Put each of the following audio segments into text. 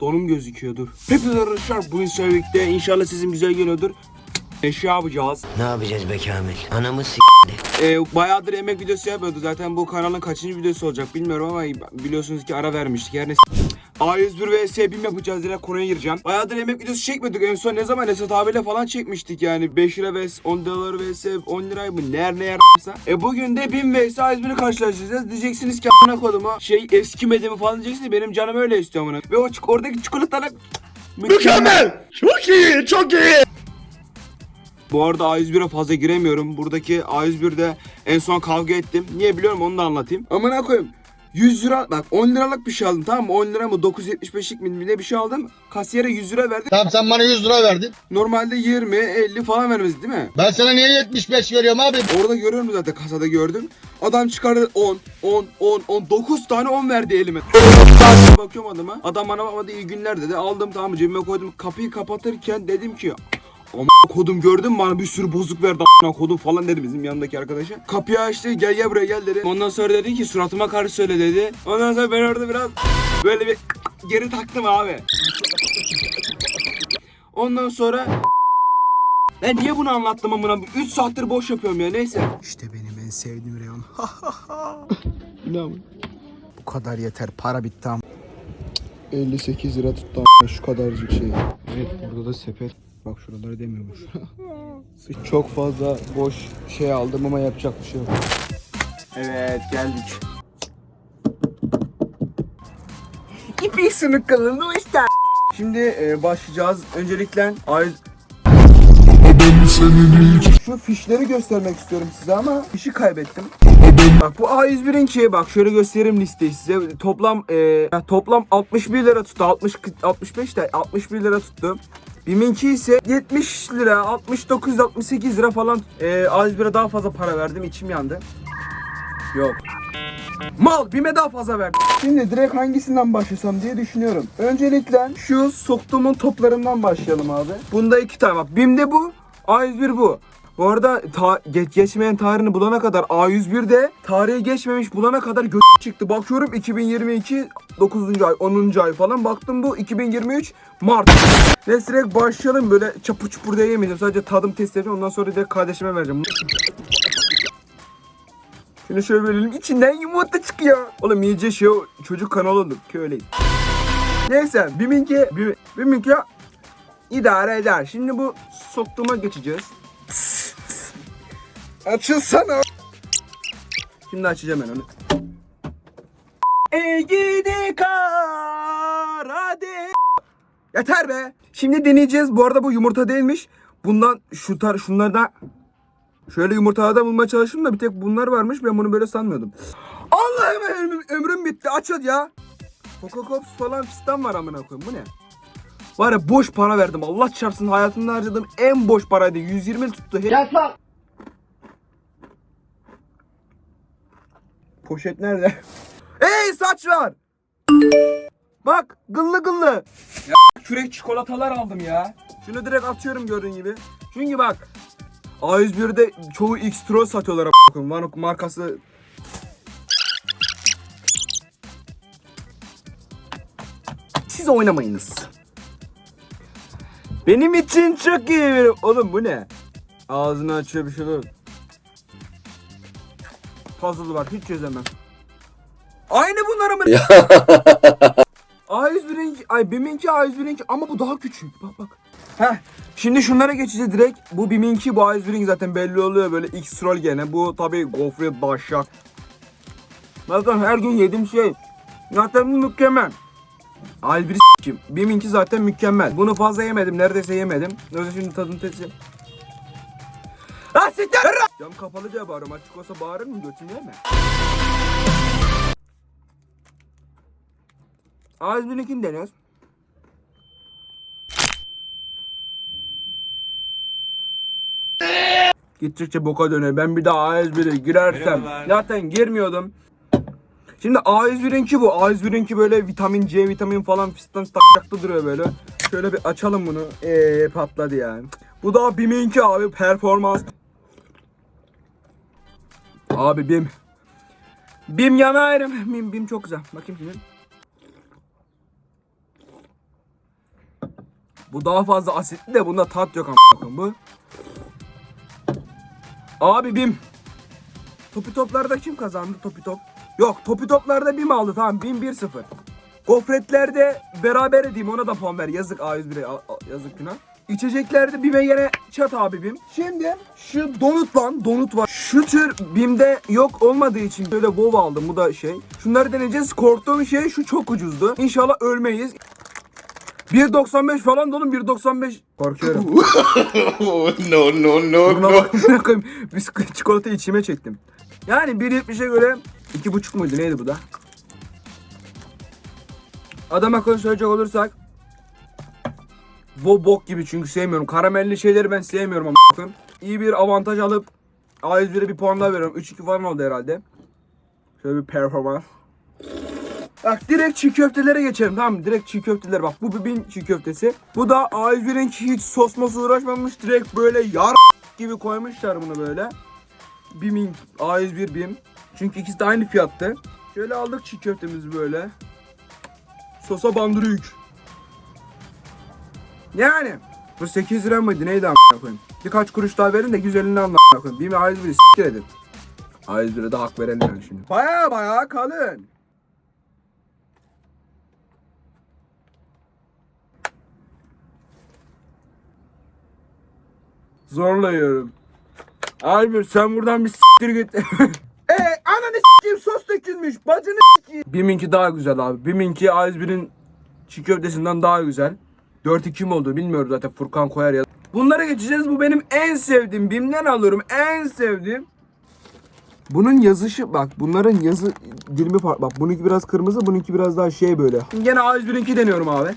Donum gözüküyordur. Hepinize arkadaşlar bugün sevdikte inşallah sizin güzel geliyordur. Eşya yapacağız. Ne yapacağız be Kamil? Anamız s- Ee, bayağıdır yemek videosu yapıyordu. Zaten bu kanalın kaçıncı videosu olacak bilmiyorum ama biliyorsunuz ki ara vermiştik. Her neyse. A101 vs BİM yapacağız direkt konuya gireceğim. Bayağıdır yemek videosu çekmedik. En son ne zaman Esat abiyle falan çekmiştik yani. 5 lira vs 10 dolar vs 10 lira mı? Ner ne yarsa. E bugün de BİM vs A101'i karşılaştıracağız. Diyeceksiniz ki a**ına kodumu şey eskimedi mi falan diyeceksiniz. Benim canım öyle istiyor bunu. Ve o oradaki çikolatalar mükemmel. Çok iyi, çok iyi. Bu arada A101'e fazla giremiyorum. Buradaki A101'de en son kavga ettim. Niye biliyorum onu da anlatayım. Amına koyayım. 100 lira bak 10 liralık bir şey aldım tamam mı? 10 lira mı 9.75'lik mi ne bir şey aldım. Kasiyere 100 lira verdim. Tamam sen bana 100 lira verdin. Normalde 20 50 falan vermez değil mi? Ben sana niye 75 veriyorum abi? Orada görüyorum zaten kasada gördüm. Adam çıkardı 10 10 10 10 9 tane 10 verdi elime. Bakıyorum adama. Adam bana bakmadı iyi günler dedi. Aldım tamam cebime koydum. Kapıyı kapatırken dedim ki ama kodum gördün mü bana bir sürü bozuk verdi a**ına kodum falan dedi bizim yanındaki arkadaşa. Kapıyı açtı gel gel buraya gel dedi. Ondan sonra dedi ki suratıma karşı söyle dedi. Ondan sonra ben orada biraz böyle bir geri taktım abi. Ondan sonra ben niye bunu anlattım amına? 3 saattir boş yapıyorum ya neyse. İşte benim en sevdiğim reyon. İnan Bu kadar yeter para bitti ama. 58 lira tuttu ama şu kadarcık şey. Evet burada da sepet. Bak şuraları demiyormuş. Çok fazla boş şey aldım ama yapacak bir şey yok. Evet geldik. İpek sınık kalındı işte. Şimdi e, başlayacağız. Öncelikle ay şu fişleri göstermek istiyorum size ama fişi kaybettim. Bak bu A101'in ki bak şöyle göstereyim listeyi size. Toplam e, toplam 61 lira tuttu. 60 65 de 61 lira tuttu. BİM'inki ise 70 lira, 69 68 lira falan. E, A101'e daha fazla para verdim. içim yandı. Yok. Mal BİM'e daha fazla verdim. Şimdi direkt hangisinden başlasam diye düşünüyorum. Öncelikle şu soktuğumun toplarından başlayalım abi. Bunda iki tane bak. BİM'de bu, A101 bu. Bu arada ta- geç, geçmeyen tarihini bulana kadar A101'de tarihi geçmemiş bulana kadar gö çıktı. Bakıyorum 2022 9. ay 10. ay falan baktım bu 2023 Mart. Neyse direkt başlayalım böyle çapur çupur diye yemeyeceğim. Sadece tadım test edeceğim ondan sonra direkt kardeşime vereceğim. Şunu şöyle bölelim. İçinden yumurta çıkıyor. Oğlum iyice şey çocuk kanalı olduk. Köyleyim. Neyse biminki bim- biminki idare eder. Şimdi bu soktuğuma geçeceğiz. Açılsana. Şimdi açacağım ben onu. Ey gidi kar hadi. Yeter be. Şimdi deneyeceğiz. Bu arada bu yumurta değilmiş. Bundan şu tar şunlardan Şöyle yumurtalardan bulmaya çalıştım da bir tek bunlar varmış. Ben bunu böyle sanmıyordum. Allah'ım ömrüm, ömrüm bitti. Aç hadi ya. Coca falan fistan var amına koyayım. Bu ne? Var ya boş para verdim. Allah çarpsın hayatımda harcadığım en boş paraydı. 120 tuttu. He- Poşet nerede? Ey saç var. Bak gıllı gıllı. Ya kürek çikolatalar aldım ya. Şunu direkt atıyorum gördüğün gibi. Çünkü bak A101'de çoğu X-Tro satıyorlar. Var markası Siz oynamayınız. Benim için çok iyi bir... Oğlum bu ne? Ağzını açıyor bir şey yok. Puzzle var hiç çözemem. Aynı bunlara mı? A101'inki, ay BİM'inki A101'inki ama bu daha küçük. Bak bak. Heh. Şimdi şunlara geçeceğiz direkt. Bu BİM'inki bu A101'inki zaten belli oluyor böyle X roll gene. Bu tabii gofret başak. Zaten her gün yediğim şey. Zaten mükemmel. A101 kim? BİM'inki zaten mükemmel. Bunu fazla yemedim. Neredeyse yemedim. Öyle şimdi tadını teslim. Siktir! Cam kapalı diye bağırıyorum. Açık olsa bağırır mı? Götünü yeme. A101'inkini deniyoruz. Gittikçe boka dönüyor. Ben bir daha A101'e girersem zaten girmiyordum. Şimdi A101'inki bu. A101'inki böyle vitamin C, vitamin falan fistan takaklı duruyor böyle. Şöyle bir açalım bunu. Eee patladı yani. Bu da BİM'inki abi performans. Abi BİM. Bim yana ayrım. Bim, bim çok güzel. Bakayım şimdi. Bu daha fazla asitli de bunda tat yok ama bu. Abi bim. Topi toplarda kim kazandı topi top? Yok topi toplarda bim aldı tamam bim 1-0. Gofretlerde beraber edeyim ona da puan ver. Yazık A101'e a- a- yazık günah. İçeceklerde bime yine çat abi bim. Şimdi şu donut lan donut var. Şu tür bimde yok olmadığı için böyle WoW aldım bu da şey. Şunları deneyeceğiz. Korktuğum şey şu çok ucuzdu. İnşallah ölmeyiz. 1.95 falan da oğlum 1.95 korkuyorum. no no no Buna bak amına koyayım. Bisküvi çikolata içime çektim. Yani 1.70'e göre 2.5 muydu neydi bu da? Adam akıllı söyleyecek olursak bu bok gibi çünkü sevmiyorum. Karamelli şeyleri ben sevmiyorum ama. İyi bir avantaj alıp A101'e bir puan daha veriyorum. 3-2 falan oldu herhalde. Şöyle bir performans. Bak direkt çiğ köftelere geçelim tamam mı? Direkt çiğ köfteler bak bu bir bin çiğ köftesi. Bu da A101'in hiç sos mosu uğraşmamış. Direkt böyle yar gibi koymuşlar bunu böyle. Bim'in A101 Bim. Çünkü ikisi de aynı fiyattı. Şöyle aldık çiğ köftemizi böyle. Sosa bandırıyık. Yani. Bu 8 lira mıydı neydi amına koyayım. Birkaç kuruş daha verin de güzelinden amına koyayım. Bim'i A101'i s**tir edin. A101'e de hak verelim yani şimdi. Baya baya kalın. Zorla yiyorum. Abi sen buradan bir s**tir git. Eee ananı s**eyim sos dökülmüş. Bacını s**eyim. Biminki daha güzel abi. Biminki A101'in çiğ köftesinden daha güzel. 4-2 mi oldu bilmiyorum zaten Furkan koyar ya. Bunlara geçeceğiz. Bu benim en sevdiğim. Bim'den alıyorum. En sevdiğim. Bunun yazışı bak bunların yazı dilimi farklı. Bak bununki biraz kırmızı bununki biraz daha şey böyle. Gene A101'inki deniyorum abi.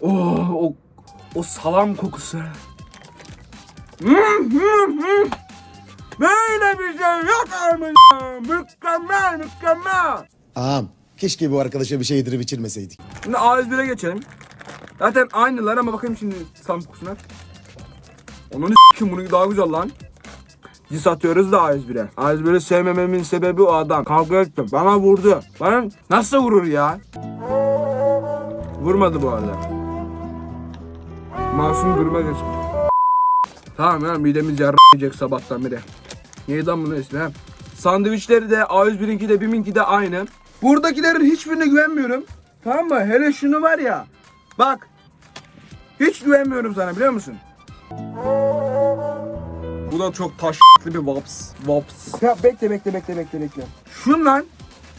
Oh, o, o salam kokusu. Böyle bir şey yok abi. Mükemmel mükemmel. Ağam keşke bu arkadaşa bir şey yedirip içirmeseydik. Şimdi A101'e geçelim. Zaten aynılar ama bakayım şimdi salam kokusuna. Onun s**kim bunu daha güzel lan. Dis atıyoruz da A101'e. A101'i sevmememin sebebi o adam. Kavga ettim. Bana vurdu. Bana nasıl vurur ya? Vurmadı bu arada. Masum duruma geçti. Tamam ya midemiz yarrayacak sabahtan beri. Neydi lan bunun ismi ha? Sandviçleri de A101'inki de BİM'inki de aynı. Buradakilerin hiçbirine güvenmiyorum. Tamam mı? Hele şunu var ya. Bak. Hiç güvenmiyorum sana biliyor musun? Bu da çok taşlı bir vaps. Vaps. Ya bekle bekle bekle bekle bekle. Şundan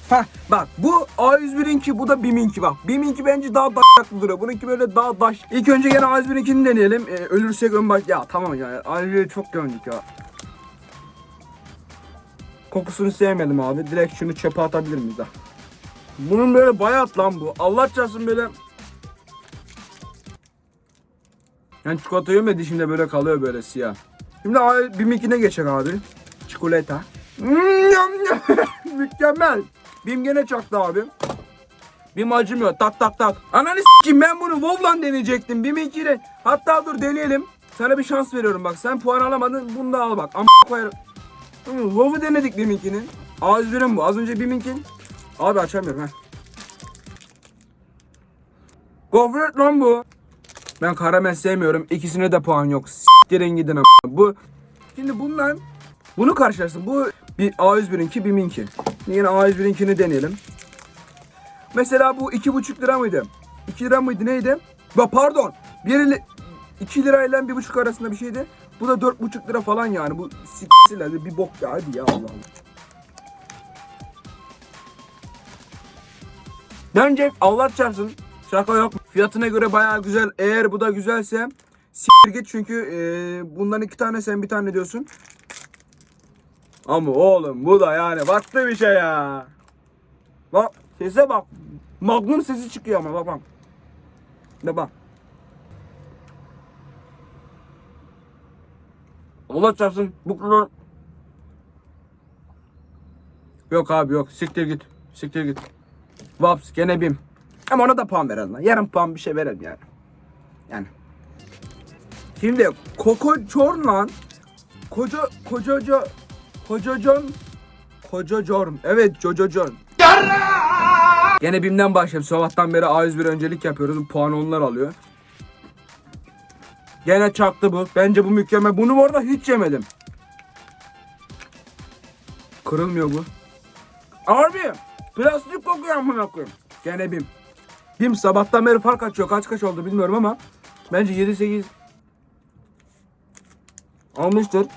Heh bak bu A101'inki bu da BİM'inki bak. BİM'inki bence daha daşaklı duruyor. Bununki böyle daha daş. İlk önce gene A101'inkini deneyelim. Ee, ölürsek ön baş... Ya tamam ya. A101'i çok gömdük ya. Kokusunu sevmedim abi. Direkt şunu çöpe atabilir miyiz ha? Bunun böyle bayat lan bu. Allah çarpsın böyle. Yani çikolata yemedi şimdi böyle kalıyor böyle siyah. Şimdi abi BİM'inkine geçelim abi. Çikolata. Mm, yam. Mükemmel. BİM gene çaktı abi. BİM acımıyor. Tak tak tak. Ananı s**eyim ben bunu WoW'lan deneyecektim. BİM'inkiyle. Hatta dur deneyelim. Sana bir şans veriyorum bak. Sen puan alamadın. Bunu da al bak. Ama koyarım. Hı, WoW'u denedik BİM'inkinin. A101'in bu. Az önce BİM'inkin. Abi açamıyorum. Gofret lan bu. Ben karamel sevmiyorum. İkisine de puan yok. S**tirin gidin ama. Bu Şimdi bundan bunu karşılaştım. Bu bir A101'inki, BİM'inki. Yine A101'inkini deneyelim. Mesela bu iki buçuk lira mıydı? 2 lira mıydı neydi? Ba pardon. 1 2 lirayla bir buçuk arasında bir şeydi. Bu da dört buçuk lira falan yani. Bu s**siler bir bok ya hadi ya Allah Allah. Bence Allah çarpsın. Şaka yok. Fiyatına göre bayağı güzel. Eğer bu da güzelse s**tir git çünkü e, bundan iki tane sen bir tane diyorsun. Ama oğlum bu da yani farklı bir şey ya. Bak sese bak. Magnum sesi çıkıyor ama bak. Ne bak. Allah çarpsın bu kadar. Yok abi yok. Siktir git. Siktir git. Vaps gene bim. Ama ona da puan verelim. Yarım puan bir şey verelim yani. Yani. Şimdi Koko Çorlan koca kocaca kocacan Hoca Jorn. Evet Jojo Jorn. Gene BİM'den başlayalım. Sabahtan beri A101 öncelik yapıyoruz. Puan onlar alıyor. Gene çaktı bu. Bence bu mükemmel. Bunu bu arada hiç yemedim. Kırılmıyor bu. Abi plastik kokuyor amına koyayım. Gene BİM. BİM sabahtan beri fark açıyor. Kaç kaç oldu bilmiyorum ama bence 7-8 almıştır.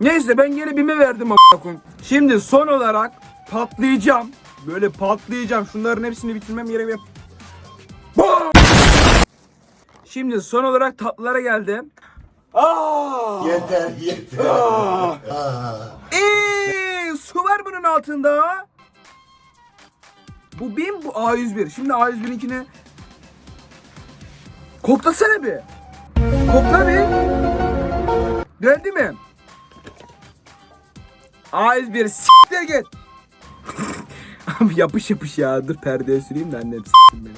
Neyse ben gene BİM'e verdim koyayım. Şimdi son olarak patlayacağım. Böyle patlayacağım. Şunların hepsini bitirmem gerekiyor. Şimdi son olarak tatlılara geldi. Aa! Yeter yeter. Eee, su var bunun altında. Bu BİM bu A101. Şimdi A101'inkine koklasana bir. Kokla bir. Geldi mi? A101 s**tir git. Abi yapış yapış ya. Dur perdeye süreyim de annem s**tin beni.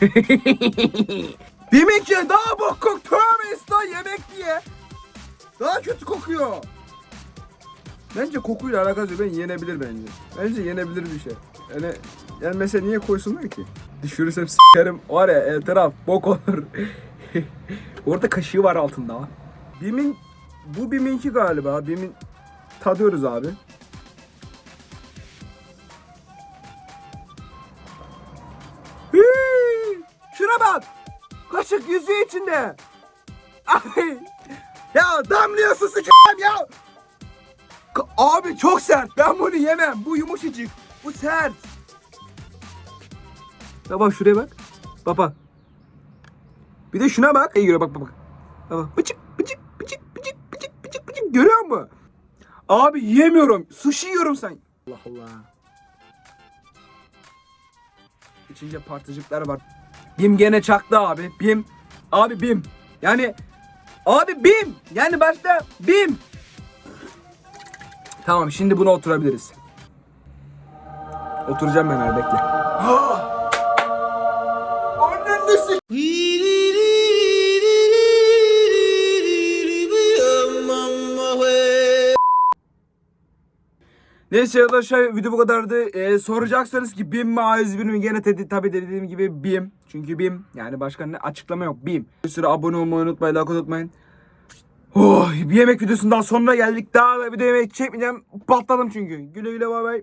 BİM2 daha bok kok. Tövbe yemek diye. Daha kötü kokuyor. Bence kokuyla alakası. Ben yenebilir bence. Bence yenebilir bir şey. Yani, yani mesela niye koysunlar ki? Düşürürsem s**erim var ya etraf bok olur. Orada kaşığı var altında. Bim'in bu Bim'inki galiba. Bim'in tadıyoruz abi. Hii! Şuna bak. Kaşık yüzüğü içinde. Ay. Ya damlıyorsun sıçacağım ya. Abi çok sert. Ben bunu yemem. Bu yumuşacık. Bu sert. Ya bak şuraya bak. Bak. Bir de şuna bak. İyi görüyor bak bak bak. Bak. Bıcık bıcık bıcık bıcık bıcık bıcık bıcık. Görüyor musun? Abi yemiyorum. Sushi yiyorum sen. Allah Allah. İçince partıcıklar var. Bim gene çaktı abi. Bim. Abi Bim. Yani abi Bim. Yani başta Bim. Tamam şimdi buna oturabiliriz. Oturacağım ben abi bekle. Annen de Neyse arkadaşlar video bu kadardı. Ee, soracaksanız ki BİM mi A101 mi? Gene dedi, tabi dediğim gibi BİM. Çünkü BİM. Yani başka ne açıklama yok. BİM. Bir sürü abone olmayı unutmayın. Like unutmayın. Oh, bir yemek videosundan sonra geldik. Daha da video yemek çekmeyeceğim. Patladım çünkü. Güle güle bay bay.